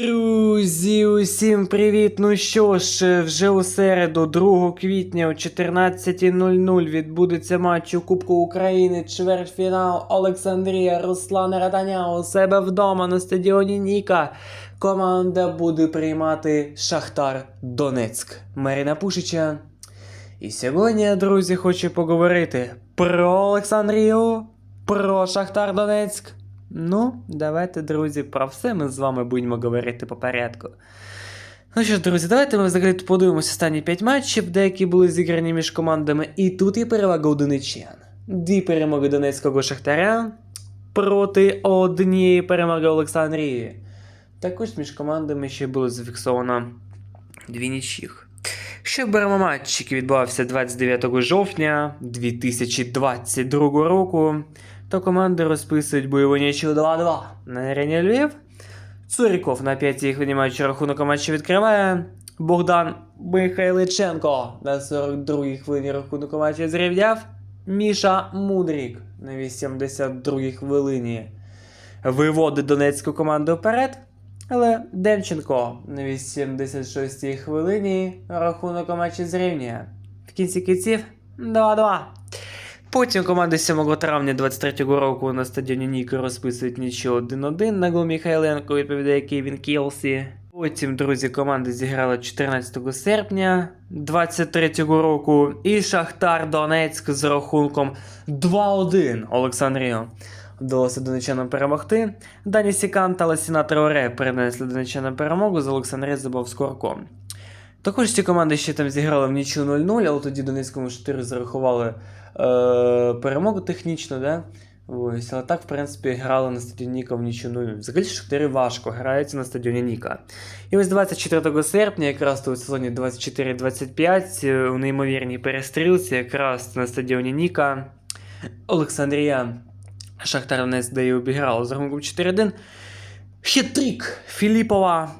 Друзі, усім привіт! Ну що ж, вже у середу, 2 квітня о 14.00 відбудеться матч у Кубку України, чвертьфінал Олександрія Руслана Раданя у себе вдома на стадіоні Ніка. Команда буде приймати Шахтар Донецьк. Марина Пушича. І сьогодні, друзі, хочу поговорити про Олександрію, про Шахтар Донецьк. Ну, давайте, друзі, про все ми з вами будемо говорити по порядку. Ну що ж, друзі, давайте ми взагалі подивимося останні 5 матчів, деякі були зіграні між командами. І тут є перевага у донеччан. Дві перемоги Донецького Шахтаря проти однієї перемоги Олександрії. Також між командами ще було зафіксовано дві нічіх. Ще беремо матч, який відбувався 29 жовтня 2022 року, то команди розписують бойову нічию 2-2 на арені Львів. Цуріков на п'ятій хвилині матчу рахунок у матчі відкриває. Богдан Михайличенко на 42-й хвилині рахунок у зрівняв. Міша Мудрік на 82-й хвилині виводить донецьку команду вперед. Але Демченко на 86-й хвилині рахунок у матчі зрівнює. В кінці кінців 2-2. Потім команди 7 травня 23-го року на стадіоні Ніки розписують нічого 1-1 на гол Михайленко, відповідає Кевін Кілсі. Потім, друзі, команди зіграли 14 серпня 23-го року. І Шахтар Донецьк з рахунком 2-1 Олександрію. Вдалося донечанам перемогти. Дані Сікан та Ласіна Траоре перенесли донечанам перемогу з Олександрія забав скорком. Також ці команди ще там зіграли в нічу 0-0, але тоді Донецькому 4 зарахували е, перемогу технічно, да? Ось, але так, в принципі, грали на стадіоні Ніка в нічу 0 Взагалі Шахтарі важко граються на стадіоні Ніка. І ось 24 серпня, якраз у сезоні 24-25, е, у неймовірній перестрілці, якраз на стадіоні Ніка, Олександрія Шахтар Донець дає обіграло з рахунком 4-1. Хитрик Філіпова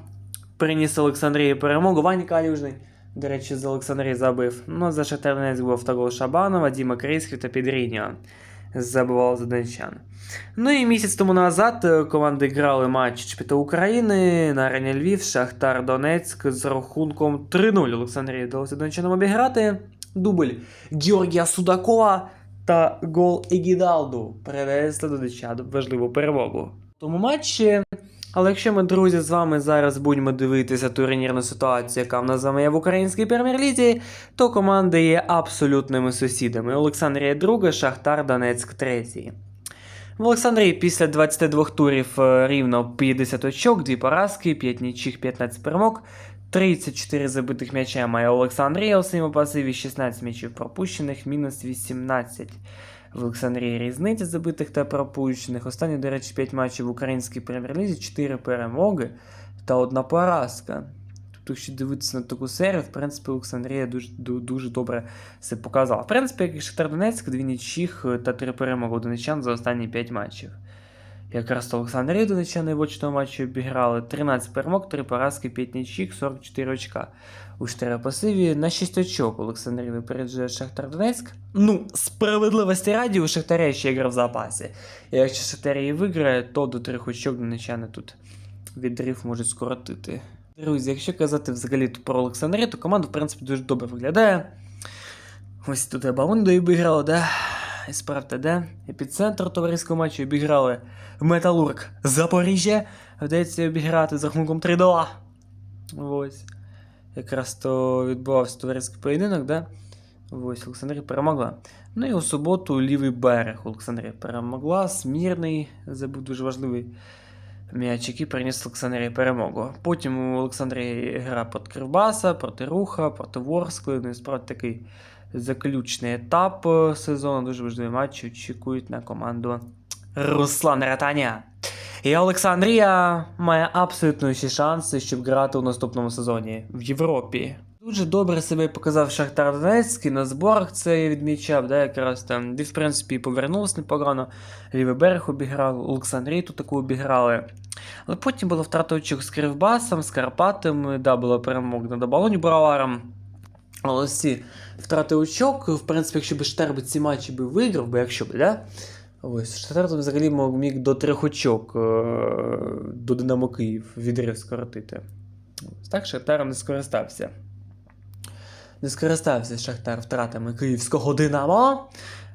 приніс Олександрії перемогу. Ваня Калюжний, до речі, з Олександрії забив. Ну, за Шахтар був автогол Шабанова, Діма Крейський та Підріньо. Забивав за донечан. Ну і місяць тому назад е, команди грали матч Чемпіонату України на арені Львів, Шахтар Донецьк з рахунком 3-0. Олександрії вдалося донечанам обіграти. Дубль Георгія Судакова та гол Егідалду привезли до дича важливу перемогу. В тому матчі. Але якщо ми, друзі, з вами зараз будемо дивитися турнірну ситуацію, яка в нас з вами є в українській прем'єр-лізі, то команди є абсолютними сусідами. Олександрія друга, Шахтар Донецьк третій. В Олександрії після 22 турів е, рівно 50 очок, 2 поразки, 5 нічих, 15 перемог, 34 забитих м'яча має Олександрія у своєму пасиві, 16 м'ячів пропущених, мінус 18. В Олександрії різниця забитих та пропущених. Останні, до речі, 5 матчів в українській прем'єр-лізі, 4 перемоги та одна поразка. Тобто, якщо дивитися на таку серію, в принципі, Олександрія дуже, дуже добре це показала. В принципі, як і Шахтар Донецьк, дві нічих та три перемоги у донечан за останні 5 матчів. Якраз то Олександрія донечани в очному матчі обіграли 13 перемог, 3 поразки, 5 нічих, 44 очка. У 4 пасиві на 6 очок Олександрія випереджує Шахтар Донецьк. Ну, справедливості раді у Шахтаря ще гра в запасі. І якщо Шахтар її виграє, то до 3 очок донечани тут відрив можуть скоротити. Друзі, якщо казати взагалі про Олександрію, то команда, в принципі, дуже добре виглядає. Ось тут обіграли. І справді, да? Епіцентр товариського матчу обіграли Металург Запоріжжя. Вдається обіграти з рахунком 3-2. Ось. Якраз то відбувався товариський поєдинок, да? Ось, Олександрія перемогла. Ну і у суботу лівий берег Олександрія перемогла. Смірний забув дуже важливий м'яч, який приніс Олександрії перемогу. Потім у Олександрії гра проти Кривбаса, проти Руха, проти Ворскли. Ну і справді такий заключний етап е, сезону. Дуже важливий матч. Очікують на команду Руслан Ратаня. І Олександрія має абсолютно всі шанси, щоб грати у наступному сезоні в Європі. Дуже добре себе показав Шахтар Донецький на зборах це я відмічав, да, якраз там, де в принципі повернувся непогано. Лівий берег обіграв, Олександрію тут таку обіграли. Але потім була втрата очок з Кривбасом, з Карпатами, да, була перемога над Оболонь Браваром. Але ці втрати очок, в принципі, якщо б Штерб ці матчі би виграв, би, якщо б, да? Ось, тут взагалі міг до трьох очок е, до Динамо Київ відрив скоротити. Так Шахтар не скористався. Не скористався Шахтар втратами київського Динамо.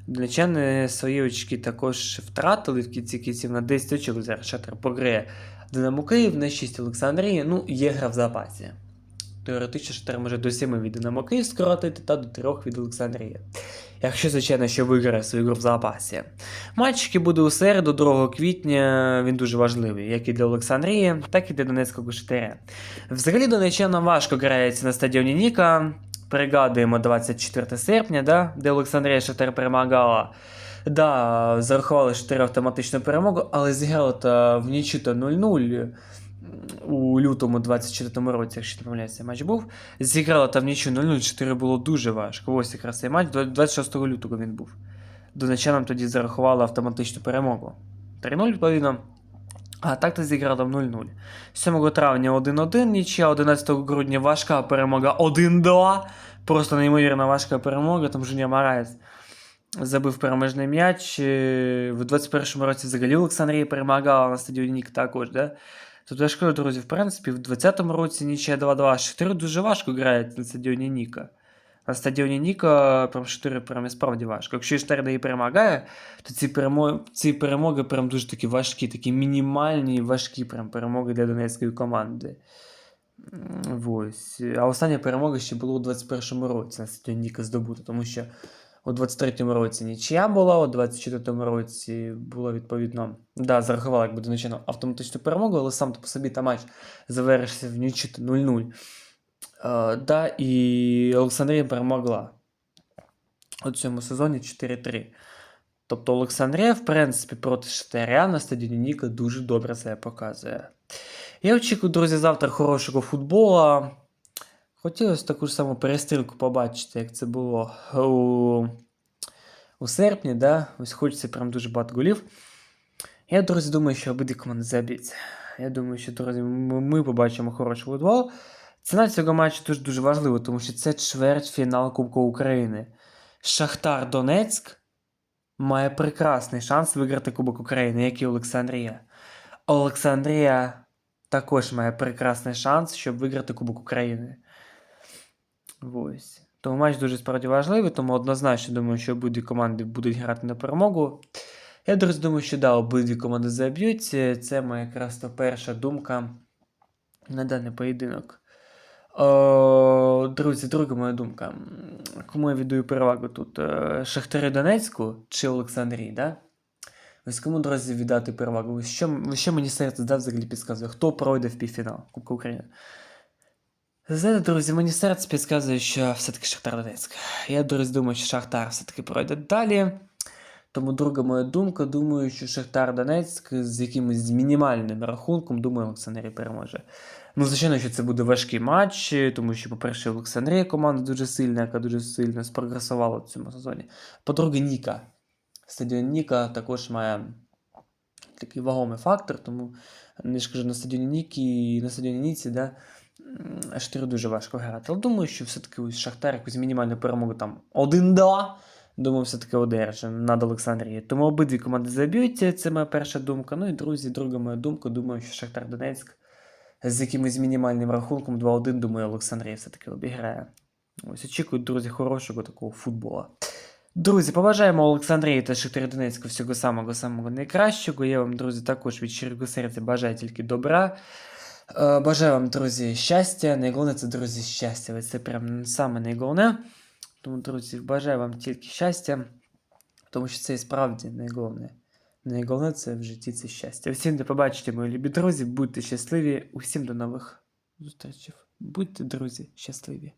Донечани свої очки також втратили в кінці кінців на 10 очок. Зараз Шахтар пограє Динамо Київ на 6 Олександрії. Ну, є гра в запасі. Теоретично Шахтар може до 7 від Динамо Київ скоротити та до 3 від Олександрії. Якщо, звичайно, що виграє свою гру в запасі. Матч, який буде у середу, 2 квітня, він дуже важливий, як і для Олександрії, так і для Донецького Шахтаря. Взагалі донечанам важко грається на стадіоні Ніка. Пригадуємо 24 серпня, да, де Олександрія Шахтар перемагала. Да, зарахували 4 автоматичну перемогу, але зіграли в нічю та 0-0 у лютому 24 році, якщо не помиляюся, матч був. Зіграла там нічу 0-0, 4 було дуже важко. Ось якраз цей матч, 26 лютого він був. Донечанам тоді зарахували автоматичну перемогу. 3-0, відповідно. А так то зіграла в 0-0. 7 травня 1-1, нічия, 11 грудня важка перемога 1-2. Просто неймовірно важка перемога. Там Жуня Мараєс забив переможний м'яч. Е, В 21-му році взагалі Олександрія перемагала на стадіоні також, да? Тут я ж кажу, друзі, в принципі, в 20-му році нічия 2-2. Шахтарю дуже важко грають на стадіоні Ніка. На стадіоні Ніка прям 4 прям і справді важко. Якщо Шахтар не перемагає, то ці перемоги, ці перемоги прям дуже такі важкі, такі мінімальні, важкі прям перемоги для донецької команди. Ось. А остання перемога ще була у 21-му році на стадіоні Ніка здобута, тому що у 23-му році нічия була, у 24-му році було відповідно. Да, зарахували якби донеччину автоматичну перемогу, але сам по собі та матч завершився в нічі 0-0. Е, да, і Олександрія перемогла у цьому сезоні 4-3. Тобто Олександрія, в принципі, проти Шахтаря на стадіоні Ніка дуже добре себе показує. Я очікую, друзі, завтра хорошого футбола. Хотілося таку ж саму перестрілку побачити, як це було у, у серпні, да? Ось хочеться прям дуже багато голів. Я, друзі, думаю, що обидві команди заб'ють. Я думаю, що, друзі, ми побачимо хороший футбол. Ціна цього матчу дуже дуже важлива, тому що це чвертьфінал Кубку України. Шахтар Донецьк має прекрасний шанс виграти Кубок України, як і Олександрія. Олександрія також має прекрасний шанс, щоб виграти Кубок України. Ось. Тому матч дуже справді важливий, тому однозначно думаю, що обидві команди будуть грати на перемогу. Я, друзі, думаю, що да, обидві команди заб'ють. Це моя якраз то перша думка на даний поєдинок. О, друзі, друга моя думка. Кому я віддаю перевагу тут? Е, Шахтарю Донецьку чи Олександрії, да? Ось кому, друзі, віддати перевагу? Що, що мені серце да, взагалі підказує? Хто пройде в півфінал Кубка України? Знаєте, друзі, мені серце підказує, що все-таки Шахтар Донецьк. Я, друзі, думаю, що Шахтар все-таки пройде далі. Тому друга моя думка, думаю, що Шахтар Донецьк з якимось мінімальним рахунком, думаю, Олександрія переможе. Ну, звичайно, що це буде важкий матч, тому що, по-перше, Олександрія команда дуже сильна, яка дуже сильно спрогресувала в цьому сезоні. По-друге, Ніка. Стадіон Ніка також має такий вагомий фактор, тому не ж кажу, на стадіоні Нікі, на стадіоні Ніці, да, м, дуже важко грати. Але думаю, що все-таки ось Шахтар якусь мінімальну перемогу там 1-2. Думаю, все-таки одержить над Олександрією. Тому обидві команди заб'ють. Це моя перша думка. Ну і друзі, друга моя думка. Думаю, що Шахтар Донецьк з якимось мінімальним рахунком 2-1, думаю, Олександрія все-таки обіграє. Ось очікують, друзі, хорошого такого футбола. Друзі, побажаємо Олександрії та Шахтарю Донецьку всього самого самого найкращого. Я вам, друзі, також від щирого серця бажаю тільки добра. Е, Бажаю вам, друзі, щастя. Найголовне це, друзі, щастя. Це прям саме найголовне. Тому, друзі, бажаю вам тільки щастя, тому що це і справді найголовне. Найголовне це в житті це щастя. Всім до побачення, мої любі друзі. Будьте щасливі. Усім до нових зустрічей. Будьте, друзі, щасливі.